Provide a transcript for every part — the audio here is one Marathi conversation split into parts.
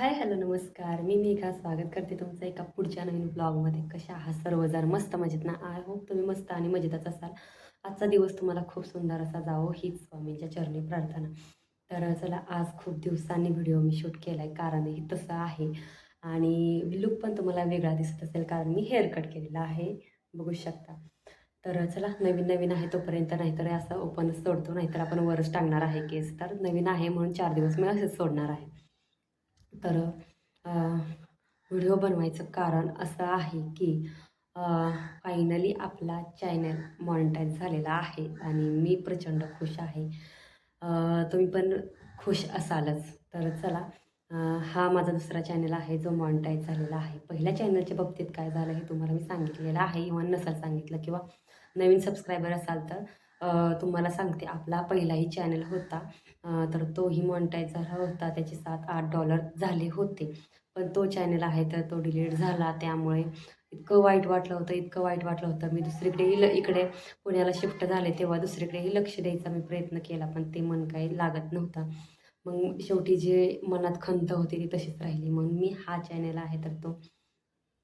हाय हॅलो नमस्कार. मी मेघा स्वागत करते तुमचं एका पुढच्या नवीन ब्लॉगमध्ये. कशा आहात सर्वजण मस्त मजेत ना? आय होप तुम्ही मस्त आणि मजेतच असाल. आजचा दिवस तुम्हाला खूप सुंदर असा जावो हीच स्वामींच्या चरणी प्रार्थना. तर चला आज खूप दिवसांनी व्हिडिओ मी शूट केला आहे कारणही तसं आहे. आणि लुक पण तुम्हाला वेगळा दिसत असेल कारण मी हेअर कट केलेला आहे. बघू शकता. तर चला नवीन नवीन आहे तोपर्यंत नाहीतर असं ओपनच सोडतो नाहीतर आपण वरच टाकणार आहे केस. तर नवीन आहे म्हणून चार दिवस मी असेच सोडणार आहे. तर व्हिडिओ बनवायचं कारण असं आहे की फायनली आपला चॅनल मॉनिटाईज झालेला आहे आणि मी प्रचंड खुश आहे. तुम्ही पण खुश असालच. तर चला हा माझा दुसरा चॅनल आहे जो मॉनिटाईज झालेला आहे. पहिल्या चॅनलच्या बाबतीत काय झालं हे तुम्हाला मी सांगितलेलं आहे. इव्हन नसाल सांगितलं किंवा नवीन सबस्क्रायबर असाल तर तुम्हाला सांगते आपला पहिलाही चॅनल होता. तर तोही मॉनिटाईज झाला होता. त्याचे सात आठ डॉलर झाले होते. पण तो चॅनल आहे तर तो डिलीट झाला. त्यामुळे इतकं वाईट वाटलं होतं इतकं वाईट वाटलं होतं. मी दुसरीकडेही ल इकडे पुण्याला शिफ्ट झाले तेव्हा दुसरीकडेही लक्ष द्यायचा मी प्रयत्न केला पण ते मन काही लागत नव्हतं. मग शेवटी जे मनात खंत होती ती तशीच राहिली. मग मी हा चॅनल आहे तर तो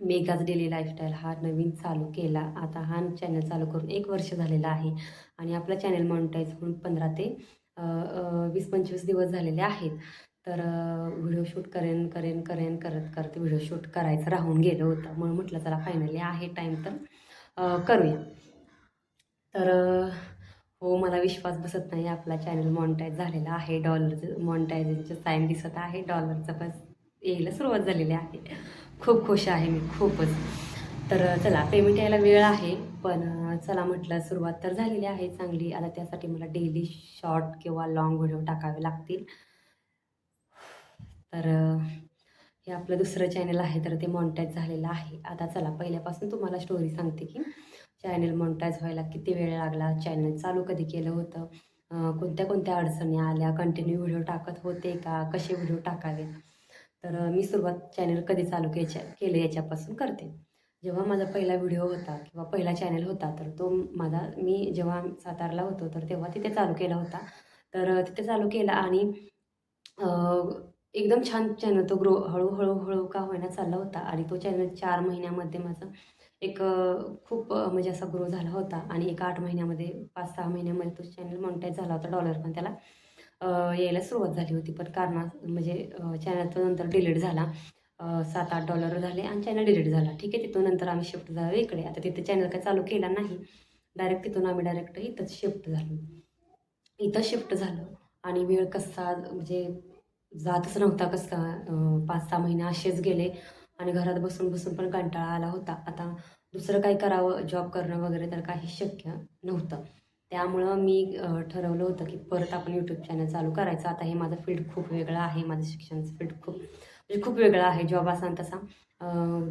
मेगाज डेली लाईफस्टाईल हा नवीन चालू केला. आता हा चॅनल चालू करून एक वर्ष झालेला आहे आणि आपला चॅनल मॉनिटाईज होऊन पंधरा ते वीस पंचवीस दिवस झालेले आहेत. तर व्हिडिओ शूट करेन करेन करेन करत करत व्हिडिओ शूट करायचं राहून गेलं होतं. म्हणून म्हटलं चला फायनली आहे टाईम तर करूया. तर हो मला विश्वास बसत नाही. आपला चॅनल मॉनिटाईज झालेला आहे. डॉलरचं मॉनिटायझेशनचं साईन दिसत आहे. डॉलरचं पण यायला सुरुवात झालेली आहे. खूप खुश आहे मी खूपच. तर चला पेमेंट यायला वेळ आहे पण चला म्हटलं सुरुवात तर झालेली आहे चांगली. आता त्यासाठी मला डेली शॉर्ट किंवा लाँग व्हिडिओ टाकावे लागतील. तर हे आपलं दुसरं चॅनल आहे तर ते मॉनिटाईज झालेलं आहे. आता चला पहिल्यापासून तुम्हाला स्टोरी सांगते की चॅनल मॉनिटाईज व्हायला किती वेळ लागला चॅनल चालू कधी केलं होतं कोणत्या कोणत्या अडचणी आल्या कंटिन्यू व्हिडिओ टाकत होते का कसे व्हिडिओ टाकावे? तर मी सुरुवात चॅनल कधी चालू केच्या केलं याच्यापासून करते. जेव्हा माझा पहिला व्हिडिओ होता किंवा पहिला चॅनल होता तर तो माझा मी जेव्हा सातारला होतो तर तेव्हा तिथे चालू केला होता. तर तिथे चालू केला आणि एकदम छान चॅनल तो ग्रो हळूहळू हळू का होईना चालला होता. आणि तो चॅनल चार महिन्यामध्ये माझा एक खूप म्हणजे असा ग्रो झाला होता. आणि एका आठ महिन्यामध्ये पाच सहा महिन्यामध्ये तो चॅनल मॉनिटाईज झाला होता डॉलर पण त्याला. यायला सुरुवात झाली होती. पण कारणा म्हणजे चॅनल तो नंतर डिलीट झाला. सात आठ डॉलर झाले आणि चॅनल डिलीट झाला. ठीक आहे तिथून नंतर आम्ही शिफ्ट झालो इकडे. आता तिथे चॅनल काय चालू केला नाही. डायरेक्ट तिथून आम्ही डायरेक्ट इथंच शिफ्ट झालो. इथं शिफ्ट झालं आणि वेळ कसा म्हणजे जातच नव्हता कसा. पाच सहा महिने असेच गेले आणि घरात बसून बसून पण कंटाळा आला होता. आता दुसरं काही करावं? जॉब करणं वगैरे तर काही शक्य नव्हतं. त्यामुळं मी ठरवलं होतं की परत आपण यूट्यूब चॅनल चालू करायचं. आता हे माझं फील्ड खूप वेगळं आहे माझं शिक्षणाचं फील्ड खूप म्हणजे खूप वेगळं आहे. जॉब असा आणि तसा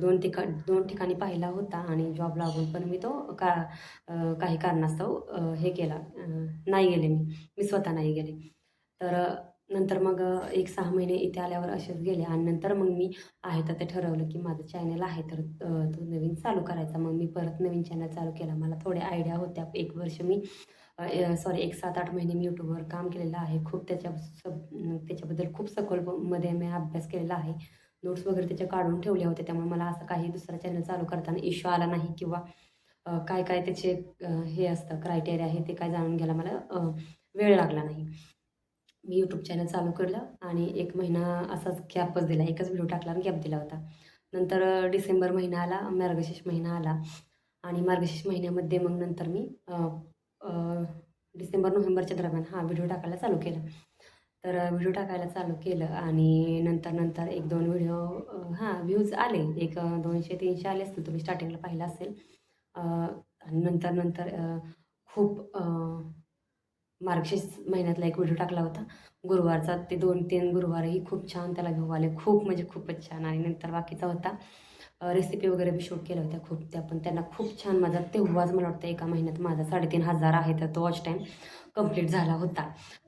दोन ठिका दोन ठिकाणी पाहिला होता आणि जॉब लागून पण मी तो का काही कारणास्तव हे केला. नाही गेले मी. मी स्वतः नाही गेले. तर नंतर मग एक सहा महिने इथे आल्यावर असेच गेले आणि नंतर मग मी आहे तर ते ठरवलं की माझं चॅनल आहे तर तो नवीन चालू करायचा. मग मी परत नवीन चॅनल चालू केला. मला थोड्या आयडिया होत्या. एक वर्ष मी सॉरी एक सात आठ महिने मी यूट्यूबवर काम केलेलं आहे. खूप त्याच्या सब त्याच्याबद्दल खूप सखोलमध्ये मी अभ्यास केलेला आहे. नोट्स वगैरे त्याच्या काढून ठेवल्या होत्या त्यामुळे मला असं काही दुसरा चॅनल चालू करताना इश्यू आला नाही किंवा काय काय त्याचे हे असतं क्रायटेरिया आहे ते काय जाणून घ्यायला मला वेळ लागला नाही. मी यूट्यूब चॅनल चालू केलं आणि एक महिना असाच गॅपच दिला. एकच व्हिडिओ टाकला आणि गॅप दिला होता. नंतर डिसेंबर महिना आला मार्गशीर्ष महिना आला आणि मार्गशीर्ष महिन्यामध्ये मग नंतर मी डिसेंबर नोव्हेंबरच्या दरम्यान हा व्हिडिओ टाकायला चालू केला. तर व्हिडिओ टाकायला चालू केलं आणि नंतर नंतर एक दोन व्हिडिओ हां व्ह्यूज आले. एक दोनशे तीनशे आले असतील. तुम्ही स्टार्टिंगला पाहिलं असेल. आणि नंतर नंतर खूप मार्गशीर्ष महिन्यातला एक व्हिडिओ टाकला होता. गुरुवारचा ते दोन तीन गुरुवारही खूप छान त्याला घेऊ आले. खूप म्हणजे खूपच छान. आणि नंतर बाकीचा होता. रेसिपी वगैरे मी शूट केल्या होत्या खूप. त्या पण त्यांना खूप छान माझा तेव्हाच मला वाटतं एका महिन्यात माझा साडेतीन हजार आहे तर तो वॉच टाईम कंप्लीट झाला होता.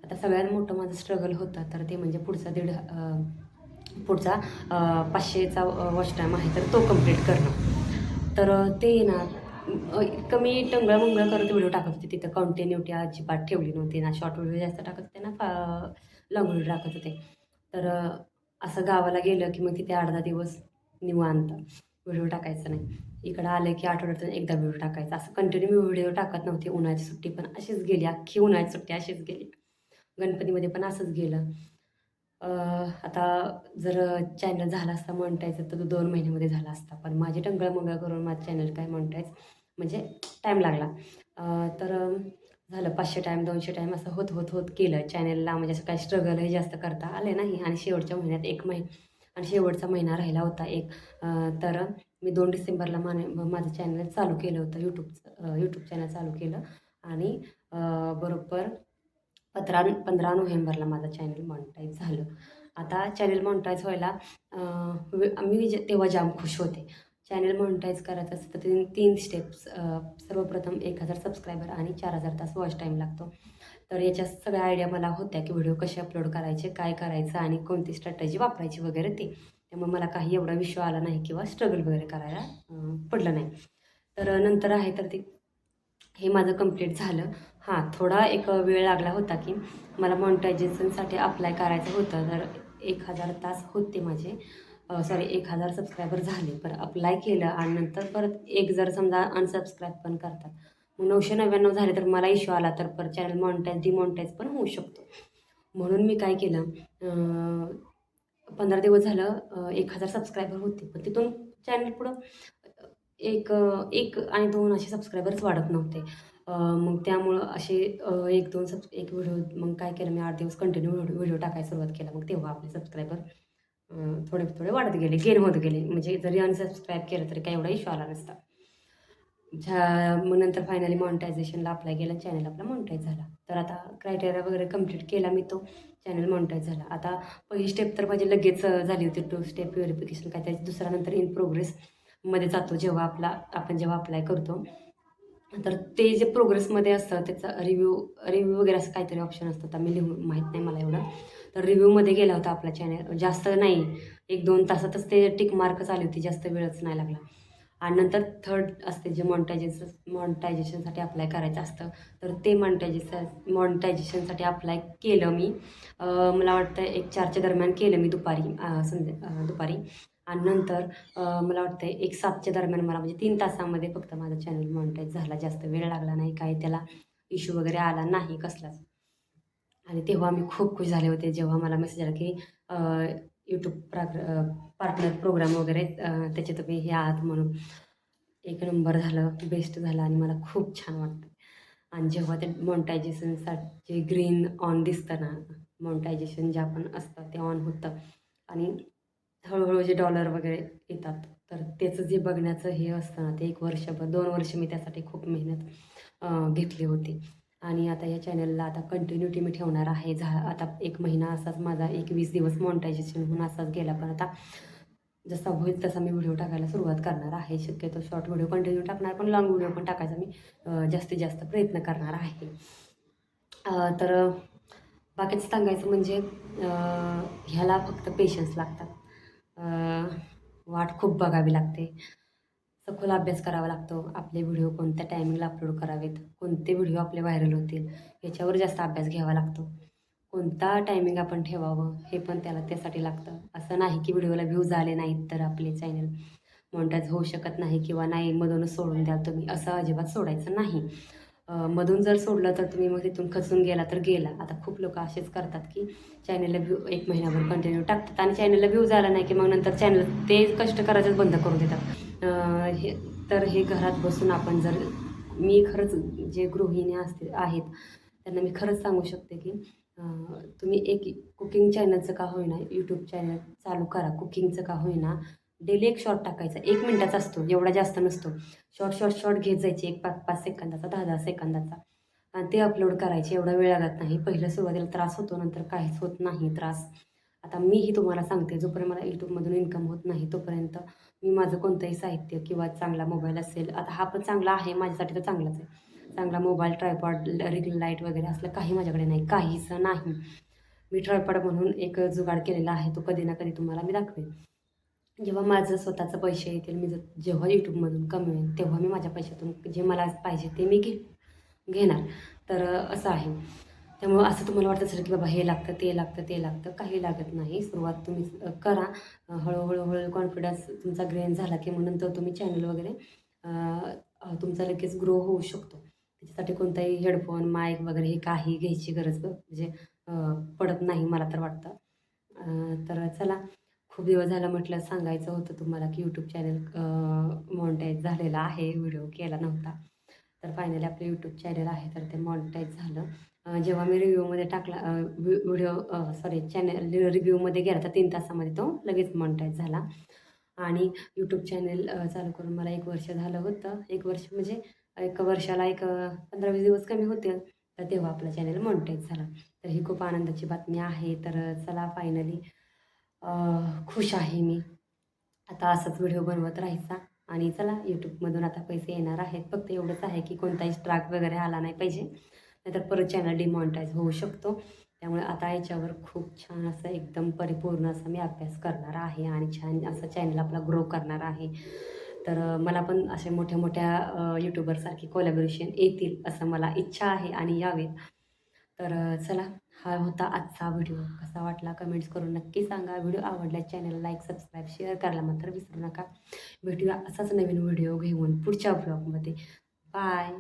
आता सगळ्यात मोठं माझं स्ट्रगल होतं तर ते म्हणजे पुढचा दीड पुढचा पाचशेचा वॉच टाईम आहे तर तो कंप्लीट करणं. तर ते ना इतकं मी टंगळमंगळ करत व्हिडिओ टाकत होते. तिथं कंटिन्युटी अजिबात ठेवली नव्हती. ना शॉर्ट व्हिडिओ जास्त टाकत होते ना लॉंग व्हिडिओ टाकत होते. तर असं गावाला गेलं की मग तिथे अर्धा दिवस निवांत व्हिडिओ टाकायचं नाही. इकडं आलं की आठवड्यातून एकदा व्हिडिओ टाकायचा. असं कंटिन्यू मी व्हिडिओ टाकत नव्हते. उन्हाळ्याची सुट्टी पण अशीच गेली. अख्खी उन्हाळ्याची सुट्टी अशीच गेली. गणपतीमध्ये पण असंच गेलं. आता जर चॅनल झाला असता म्हणतायचं तर तो दोन महिन्यामध्ये झाला असता. पण माझी टंगळमंगळ करून माझं चॅनल काय म्हणतायच म्हणजे टाईम लागला. तर झालं पाचशे टाईम दोनशे टाईम असं होत होत होत केलं चॅनलला म्हणजे असं काही स्ट्रगलही जास्त करता आले नाही. आणि शेवटच्या महिन्यात एक महिन आणि शेवटचा महिना राहिला होता एक. तर मी दोन डिसेंबरला माने माझं चॅनल चालू केलं होतं. यूट्यूबचं यूट्यूब चॅनल चालू केलं. आणि बरोबर पंधरा पंधरा नोव्हेंबरला माझं चॅनल मॉनिटाईज झालं. आता चॅनल मॉनिटाईज व्हायला मी जे- तेव्हा जाम खुश होते. चॅनल मॉनिटाईज करायचं असतं तर तीन तीन स्टेप्स सर्वप्रथम एक हजार सबस्क्रायबर आणि चार हजार तास वॉच टाईम लागतो. तर याच्या सगळ्या आयडिया मला होत्या की व्हिडिओ कसे अपलोड करायचे काय करायचं आणि कोणती स्ट्रॅटजी वापरायची वगैरे ते. त्यामुळे मला काही एवढा विश्व आला नाही किंवा स्ट्रगल वगैरे करायला पडलं नाही. तर नंतर आहे तर ते हे माझं कंप्लीट झालं. हां थोडा एक वेळ लागला होता की मला मॉनिटायझेशनसाठी अप्लाय करायचं होतं. तर एक हजार तास होते माझे. सॉरी एक हजार सबस्क्रायबर झाले. पर अप्लाय केलं आणि नंतर परत एक जर समजा अनसबस्क्राईब पण करतात. मग नऊशे नव्याण्णव झाले तर मला इश्यू आला तर परत चॅनल मॉनिटाईज डिमॉनिटाईज पण होऊ शकतो. म्हणून मी काय केलं पंधरा दिवस झालं एक हजार सबस्क्रायबर होते. पण तिथून चॅनल पुढं एक एक आणि दोन असे सबस्क्रायबर्स वाढत नव्हते. मग त्यामुळं असे एक दोन सब एक व्हिडिओ मग काय केलं मी आठ दिवस कंटिन्यू व्हिडिओ टाकायला सुरुवात केला. मग तेव्हा आपले सबस्क्रायबर थोडे थोडे वाढत गेले गेन होत गेले. म्हणजे जरी अनसबस्क्राईब केलं तरी काही एवढा इश्यू आला नसता. झा मग नंतर फायनली मॉनिटायझेशनला अप्लाय केला चॅनल आपला मॉनिटाईज झाला. तर आता क्रायटेरिया वगैरे कंप्लीट केला मी तो चॅनल मॉनिटाईज झाला. आता पहिली स्टेप तर माझी लगेच झाली होती टू स्टेप व्हेरिफिकेशन काय त्याची दुसरा नंतर इन प्रोग्रेस मध्ये जातो जेव्हा आपला आपण जेव्हा अप्लाय करतो. तर ते जे प्रोग्रेसमध्ये असतं त्याचा रिव्ह्यू रिव्ह्यू वगैरे असं काहीतरी ऑप्शन असतं. आता मी लिहून माहीत नाही मला एवढं. तर रिव्ह्यूमध्ये गेला होता आपला चॅनल जास्त नाही. एक दोन तासातच ते टिक मार्कच आली होती. जास्त वेळच नाही लागला. आणि नंतर थर्ड असते जे मॉनिटायझेशन मॉनिटायझेशनसाठी अप्लाय करायचं असतं. तर ते मॉनिटायझेशन मॉनिटायझेशनसाठी अप्लाय केलं मी. मला वाटतं एक चारच्या दरम्यान केलं मी दुपारी. संध्या दुपारी. आणि नंतर मला वाटतं एक सातच्या दरम्यान मला म्हणजे तीन तासामध्ये फक्त माझा चॅनल मॉनिटाईज झाला. जास्त वेळ लागला नाही काही त्याला इश्यू वगैरे आला नाही कसलाच. आणि तेव्हा मी खूप खुश झाले होते जेव्हा मला मेसेज आला की यूट्यूब पार्टनर प्रोग्राम वगैरे अं, त्याचे तुम्ही हे आहात म्हणून. एक नंबर झालं बेस्ट झालं आणि मला खूप छान वाटतं आणि जेव्हा ते मॉनिटायझेशनसाठी ग्रीन ऑन दिसतं ना मॉनिटायझेशन जे आपण असतं ते ऑन होतं. आणि हळूहळू जे डॉलर वगैरे येतात तर त्याचं जे बघण्याचं हे असतं ना ते एक वर्षभर दोन वर्ष मी त्यासाठी खूप मेहनत घेतली होती. आणि आता या चॅनलला आता कंटिन्युटी मी ठेवणार आहे. झा आता एक महिना असाच माझा एक वीस दिवस मॉनिटायझेशन होऊन असाच गेला. पण आता जसा होईल तसा मी व्हिडिओ टाकायला सुरुवात करणार आहे. शक्यतो शॉर्ट व्हिडिओ कंटिन्यू टाकणार पण लॉंग व्हिडिओ पण टाकायचा मी जास्तीत जास्त प्रयत्न करणार आहे. तर बाकीचं सांगायचं म्हणजे ह्याला फक्त पेशन्स लागतात. वाट खूप बघावी लागते. सखोल अभ्यास करावा लागतो. आपले व्हिडिओ कोणत्या टायमिंगला अपलोड करावेत? कोणते व्हिडिओ आपले व्हायरल होतील? याच्यावर जास्त अभ्यास घ्यावा लागतो. कोणता टायमिंग आपण ठेवावं? हे पण त्याला त्यासाठी लागतं. असं नाही की व्हिडिओला व्ह्यूज आले नाहीत तर आपले चॅनल मॉनिटाईज होऊ शकत नाही किंवा नाही मधूनच सोडून द्याल तुम्ही. असं अजिबात सोडायचं नाही. मधून जर सोडलं तर तुम्ही मग तिथून खचून गेला तर गेला. आता खूप लोक असेच करतात की चॅनलला व्ह्यू एक महिन्याभर कंटिन्यू टाकतात आणि चॅनलला व्ह्यू झाला नाही की मग नंतर चॅनल ते कष्ट करायचंच बंद करून देतात. हे तर हे घरात बसून आपण जर मी खरंच जे गृहिणी असते आहेत त्यांना मी खरंच सांगू शकते की तुम्ही एक कुकिंग चॅनलचं का होईना यूट्यूब चॅनल चालू करा. कुकिंगचं का होईना डेली एक शॉर्ट टाकायचा. एक मिनटाचा असतो एवढा जास्त नसतो. शॉर्ट शॉर्ट शॉर्ट घेत जायचे. एक पाच पाच सेकंदाचा दहा दहा सेकंदाचा. आणि ते अपलोड करायचे. एवढा वेळ लागत नाही. पहिलं सुरुवातीला त्रास होतो नंतर काहीच होत नाही त्रास. आता मीही तुम्हाला सांगते जोपर्यंत मला यूट्यूबमधून इन्कम होत नाही तोपर्यंत मी माझं कोणतंही साहित्य किंवा चांगला मोबाईल असेल आता हा पण चांगला आहे माझ्यासाठी तर चांगलाच आहे. चांगला मोबाईल ट्रायपॉड रिंग लाइट वगैरे असलं काही माझ्याकडे नाही काहीच नाही. मी ट्रायपॉड म्हणून एक जुगाड केलेला आहे तो कधी ना कधी तुम्हाला मी दाखवेन. जेव्हा माझं स्वतःचं पैसे येतील मी जेव्हा यूट्यूबमधून कमवेन तेव्हा मी माझ्या पैशातून जे मला पाहिजे ते मी घे घेणार. तर असं आहे. त्यामुळं असं तुम्हाला वाटत असेल की बाबा हे लागतं ते लागतं ते लागतं काही लागत नाही. सुरुवात तुम्ही करा. अ, हळूहळू हळू कॉन्फिडन्स तुमचा ग्रेन झाला की मग नंतर तुम्ही चॅनल वगैरे तुमचा लगेच ग्रो होऊ शकतो. त्याच्यासाठी कोणताही हेडफोन माईक वगैरे हे काही घ्यायची गरज म्हणजे पडत नाही मला तर वाटतं. तर चला. खूप दिवस झाला म्हटलं सांगायचं होतं तुम्हाला की यूट्यूब चॅनल मॉनिटाईज झालेला आहे व्हिडिओ केला नव्हता. तर फायनली आपलं यूट्यूब चॅनल आहे तर ते मॉनिटाईज झालं. जेव्हा मी रिव्ह्यूमध्ये टाकला व्हिडिओ सॉरी चॅनल रिव्ह्यूमध्ये गेला तर तीन तासामध्ये तो लगेच मॉनिटाईज झाला. आणि यूट्यूब चॅनल चालू करून मला एक वर्ष झालं होतं. एक वर्ष म्हणजे एक वर्षाला एक पंधरा वीस दिवस कमी होते. तर तेव्हा आपलं चॅनल मॉनिटाईज झाला. तर ही खूप आनंदाची बातमी आहे. तर चला फायनली खुश आहे मी. आता असंच व्हिडिओ बनवत राहायचा. आणि चला यूट्यूबमधून आता पैसे येणार आहेत. फक्त एवढंच आहे की कोणताही स्ट्राक वगैरे आला नाही पाहिजे. नाहीतर परत चॅनल डिमॉनिटाईज होऊ शकतो. त्यामुळे आता याच्यावर खूप छान असं एकदम परिपूर्ण असं मी अभ्यास करणार आहे आणि छान असं चॅनल आपला ग्रो करणार आहे. तर मला पण असे मोठ्या मोठ्या यूट्यूबरसारखी कोलॅबोरेशन येतील असं मला इच्छा आहे आणि यावेत. तर चला हा होता आजचा व्हिडिओ. कसा वाटला कमेंट्स करून नक्की सांगा. व्हिडिओ आवडला चॅनल लाईक सबस्क्राईब शेअर करायला मात्र विसरू नका. भेटूया असाच नवीन व्हिडिओ घेऊन पुढच्या ब्लॉगमध्ये. बाय.